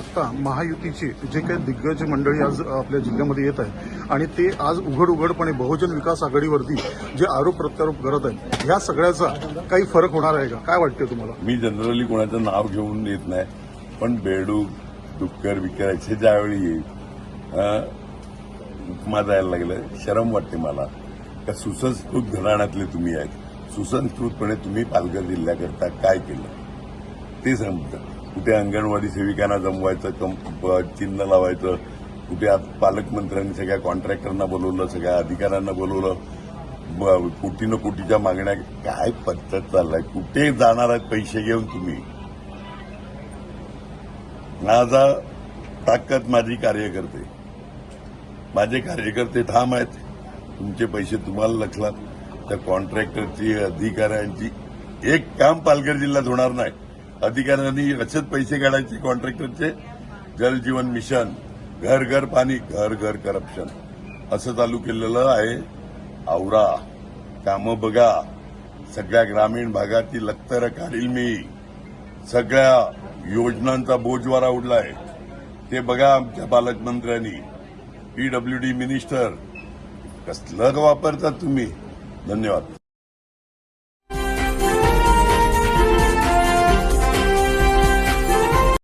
आत्ता महायुतीची जे काही दिग्गज मंडळी आज आपल्या जिल्ह्यामध्ये येत आहे आणि ते आज उघड उघडपणे बहुजन विकास आघाडीवरती जे आरोप प्रत्यारोप करत आहेत ह्या सगळ्याचा काही फरक होणार आहे का? काय वाटते तुम्हाला? मी जनरली कोणाचं नाव घेऊन येत नाही पण बेडूक डुक्कर विकर असे ज्यावेळी येईल उपमा जायला लागलं शरम वाटते मला. का सुसंस्कृत घराण्यातले तुम्ही आहेत. सुसंस्कृतपणे तुम्ही पालघर जिल्ह्याकरता काय केलं? ते सांगतात कुठे अंगणवाडी सेविकांना जमवायचं चिन्ह लावायचं कुठे पालकमंत्र्यांनी सगळ्या कॉन्ट्रॅक्टरना बोलवलं सगळ्या अधिकाऱ्यांना बोलवलं कोटीनं कोटीच्या मागण्या काय पद्धत चाललाय? कुठे जाणार आहेत पैसे घेऊन तुम्ही? माझा ताकद माझी कार्यकर्ते. माझे कार्यकर्ते ठाम आहेत. तुमचे पैसे तुम्हाला लखलात त्या कॉन्ट्रॅक्टरची अधिकाऱ्यांची एक काम पालघर जिल्ह्यात होणार नाही. अधिकाऱ्यांनी असेच पैसे काढायचे कॉन्ट्रॅक्टरचे. जल जीवन मिशन. घर घर पाणी घर घर करप्शन. असं चालू केलेलं आहे आवरा. कामं बघा. सगळ्या ग्रामीण भागातील लक्तर काढील मी. सगळ्या योजनांचा बोजवारा उडलाय. ते बघा आमच्या पालकमंत्र्यांनी. PWD minister. कसलं वापरतात तुम्ही? धन्यवाद.